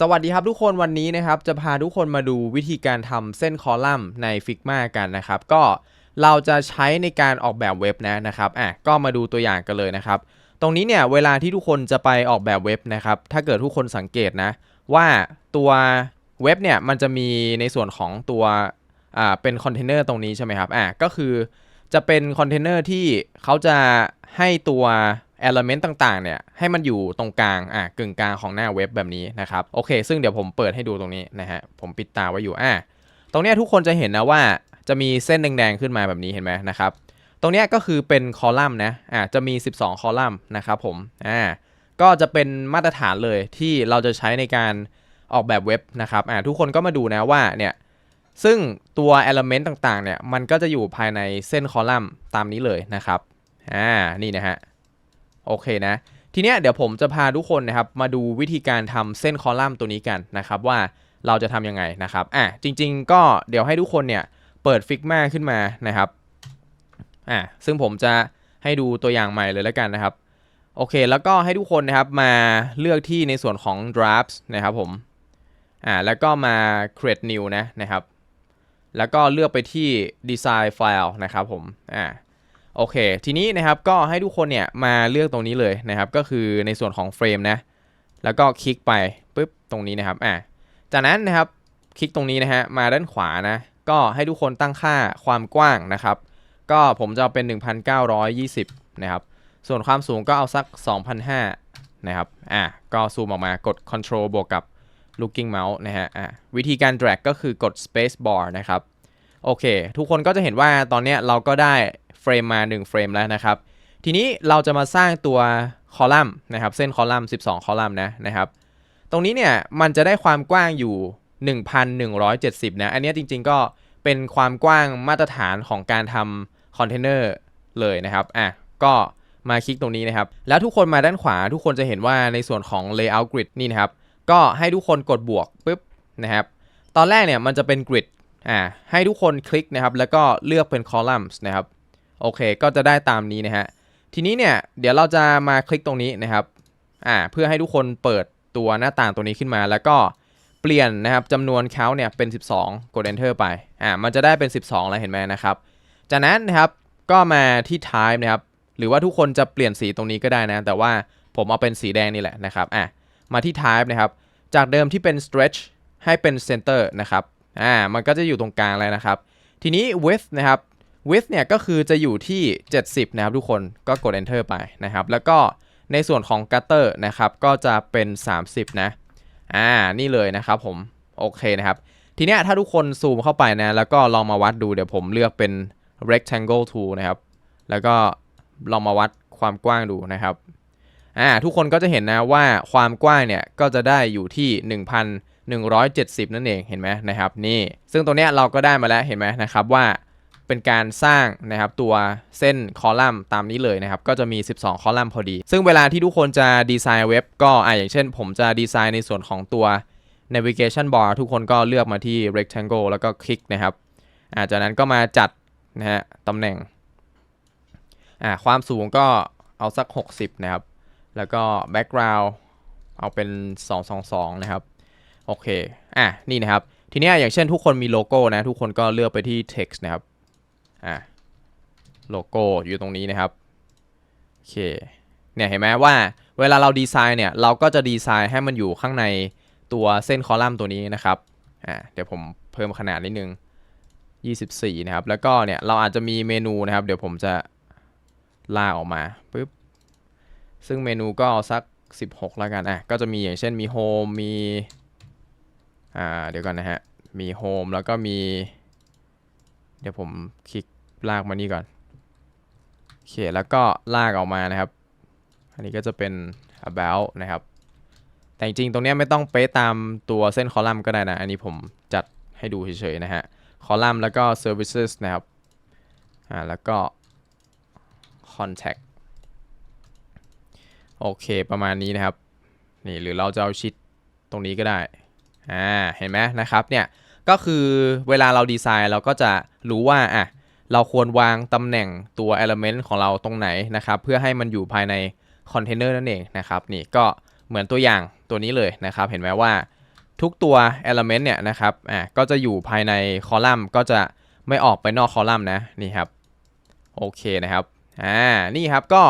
สวัสดีครับทุกคนวันนี้นะครับจะพาทุกคนมาดูวิธีการทำเส้นคอลัมน์ใน Figma กันนะครับ ก็เราจะใช้ในการออกแบบเว็บนะนะครับอะก็มาดูตัวอย่างกันเลยนะครับ ตรงนี้เนี่ยเวลาที่ทุกคนจะไปออกแบบเว็บนะครับ ถ้าเกิดทุกคนสังเกตนะ ว่าตัวเว็บเนี่ยมันจะมีในส่วนของตัวอ่าเป็นคอนเทนเนอร์ตรงนี้ใช่ไหมครับอะก็คือจะเป็นคอนเทนเนอร์ที่เขาจะให้ตัว element ต่างๆเนี่ยให้มันอยู่ตรงกลางอะกึ่งกลางของหน้าเว็บแบบนี้นะครับโอเค ซึ่งเดี๋ยวผมเปิดให้ดูตรงนี้นะฮะผมปิดตาไว้อยู่อะตรงเนี้ยทุกคนจะเห็นนะว่าจะมีเส้นแดงๆขึ้นมาแบบนี้เห็นไหมนะครับตรงเนี้ยก็คือเป็นคอลัมน์นะอะจะมี 12 คอลัมน์นะครับผมอ่าก็จะเป็นมาตรฐานเลยที่เราจะใช้ในการออกแบบเว็บนะครับอ่าทุกคนก็มาดูนะว่าเนี่ยซึ่งตัว element ต่างๆเนี่ยมันก็จะอยู่ภายในเส้นคอลัมน์ตามนี้เลยนะครับอ่านี่นะฮะ โอเคนะทีเนี้ยเดี๋ยวผมจะพาทุกคนนะครับมาดูวิธีการทำเส้นคอลัมน์ตัวนี้กันนะครับว่าเราจะทำยังไงนะครับอะจริง ๆ ก็เดี๋ยวให้ทุกคนเนี่ยเปิด Figma ขึ้นมานะครับอะซึ่งผมจะให้ดูตัวอย่างใหม่เลยแล้วกันนะครับโอเค แล้วก็ให้ทุกคนนะครับมาเลือกที่ในส่วนของ drafts นะครับผมอ่าแล้วก็มา create new นะนะครับ แล้วก็เลือกไปที่ design file นะครับผมอ่า โอเค ทีนี้นะครับก็ให้ทุกคนเนี่ยมาเลือกตรงนี้เลยนะครับ ก็คือในส่วนของเฟรมนะ แล้วก็คลิกไปปุ๊บตรงนี้นะครับ อะ จากนั้นนะครับคลิกตรงนี้นะฮะ มาด้านขวานะ ก็ให้ทุกคนตั้งค่าความกว้างนะครับ ก็ผมจะเอาเป็น 1920 นะครับ ส่วนความสูงก็เอาสัก 2,005 นะครับ อะ ก็ซูมออกมากด Control บวกกับ Looking Mouse นะฮะ อะ วิธีการ drag ก็คือกด Space Bar นะครับ โอเค ทุกคนก็จะเห็นว่าตอนนี้เราก็ได้ เฟรมมา 1 เฟรมแล้วนะครับ ทีนี้เราจะมาสร้างตัวคอลัมน์นะครับ เส้นคอลัมน์ 12 คอลัมน์นะนะครับ ตรงนี้เนี่ยมันจะได้ความกว้างอยู่ 1,170 นะ อันนี้จริงๆก็เป็นความกว้างมาตรฐานของการทำคอนเทนเนอร์เลยนะครับ อะ ก็มาคลิกตรงนี้นะครับ แล้วทุกคนมาด้านขวา ทุกคนจะเห็นว่าในส่วนของ layout grid นี่นะครับ ก็ให้ทุกคนกดบวกปุ๊บนะครับ ตอนแรกเนี่ยมันจะเป็น grid อ่า ให้ทุกคนคลิกนะครับ แล้วก็เลือกเป็น columns นะครับ โอเค ก็จะได้ตามนี้นะฮะ ทีนี้เนี่ย เดี๋ยวเราจะมาคลิกตรงนี้นะครับอ่าเพื่อให้ทุกคนเปิดตัวหน้าต่างตัวนี้ขึ้นมา แล้วก็เปลี่ยนนะครับจำนวนเขาเนี่ยเป็น 12 กด enter ไปอ่ามันจะได้เป็น 12แล้วเห็นไหมนะครับ จากนั้นนะครับก็มาที่ type นะครับ หรือว่าทุกคนจะเปลี่ยนสีตรงนี้ก็ได้นะ แต่ว่าผมเอาเป็นสีแดงนี่แหละนะครับอะมาที่ type นะครับ จากเดิมที่เป็น stretch ให้เป็น center นะครับอ่ามันก็จะอยู่ตรงกลางแล้วนะครับ ทีนี้ width นะครับ width เนี่ยก็คือจะอยู่ที่ 70 นะครับทุกคนก็กด enter ไปนะครับ แล้วก็ในส่วนของ gutter นะครับ ก็จะเป็น 30 นะ อ่า นี่เลยนะครับผม โอเคนะครับ ทีเนี้ยถ้าทุกคนซูมเข้าไปนะ แล้วก็ลองมาวัดดูเดี๋ยวผมเลือกเป็น rectangle tool นะครับ แล้วก็ลองมาวัดความกว้างดูนะครับ อ่า ทุกคนก็จะเห็นนะว่าความกว้างเนี่ย ก็จะได้อยู่ที่ 1,170 นั่นเอง เห็นไหมนะครับ นี่ ซึ่งตรงเนี้ยเราก็ได้มาแล้ว เห็นไหมนะครับว่า เป็นการสร้างนะครับตัวเส้นคอลัมน์ตามนี้เลยนะครับ ก็จะมี 12 คอลัมน์พอดี ซึ่งเวลาที่ทุกคนจะดีไซน์เว็บก็อ่าอย่างเช่น ผมจะดีไซน์ในส่วนของตัว navigation bar ทุกคนก็เลือกมาที่ rectangle แล้วก็คลิกนะครับอ่าจากนั้นก็มาจัดนะฮะตำแหน่งอ่าความสูงก็เอาสัก 60 นะครับ แล้วก็ background เอาเป็น 222 นะครับ โอเค อะ นี่นะครับ ทีนี้อย่างเช่นทุกคนมีโลโก้นะ ทุกคนก็เลือกไปที่ text นะครับ อะโลโก้อยู่ตรงนี้นะครับโอเคเนี่ยเห็นไหมว่าเวลาเราดีไซน์เนี่ยเราก็จะดีไซน์ให้มันอยู่ข้างในตัวเส้นคอลัมน์ตัวนี้นะครับอะเดี๋ยวผมเพิ่มขนาดนิดนึง 24 นะครับ แล้วก็เนี่ยเราอาจจะมีเมนูนะครับ เดี๋ยวผมจะลากออกมาปึ๊บซึ่งเมนูก็เอาสัก 16 แล้วกันอะก็จะมีอย่างเช่นมีโฮมมีอ่าเดี๋ยวก่อนนะฮะมีโฮมแล้วก็มี เดี๋ยวผมคลิก ลากมานี่ก่อนโอเคแล้วก็ลากออกมานะครับ อันนี้ก็จะเป็น about นะครับ แต่จริงๆตรงนี้ไม่ต้องเป๊ะตามตัวเส้นคอลัมน์ก็ได้นะ อันนี้ผมจัดให้ดูเฉยๆนะฮะคอลัมน์แล้วก็ services นะครับอ่าแล้วก็ contact โอเคประมาณนี้นะครับนี่หรือเราจะเอาชิดตรงนี้ก็ได้อ่าเห็นไหมนะครับเนี่ยก็คือเวลาเราดีไซน์เราก็จะรู้ว่าอะ เราควรวางตำแหน่งตัว element ของเราตรงไหนนะครับ เพื่อให้มันอยู่ภายในคอนเทนเนอร์นั่นเองนะครับนี่ก็เหมือนตัวอย่างตัวนี้เลยนะครับ เห็นไหมว่าทุกตัว element เนี่ยนะครับอะก็จะอยู่ภายในคอลัมน์ก็จะไม่ออกไปนอกคอลัมน์นะนี่ครับโอเคนะครับอ่านี่ครับก็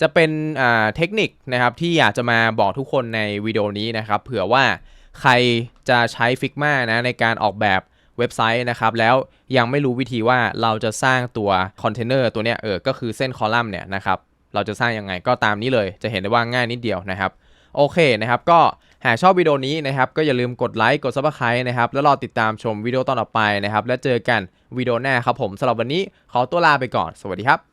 จะเป็นอ่าเทคนิคนะครับที่อยากจะมาบอกทุกคนในวิดีโอนี้นะครับ เผื่อว่าใครจะใช้ Figma นะในการออกแบบ เว็บไซต์นะครับแล้วยังไม่รู้วิธีว่าเราจะสร้างตัวคอนเทนเนอร์ตัวเนี้ยเออก็คือเส้นคอลัมน์เนี่ยนะครับเราจะสร้างยังไงก็ตามนี้เลย จะเห็นได้ว่าง่ายนิดเดียวนะครับโอเคนะครับก็หากชอบวิดีโอนี้นะครับก็อย่าลืมกดไลค์กดซับสไครต์นะครับแล้วรอติดตามชมวิดีโอตอนต่อไปนะครับแล้วเจอกันวิดีโอหน้าครับผมสำหรับวันนี้ขอตัวลาไปก่อน สวัสดีครับ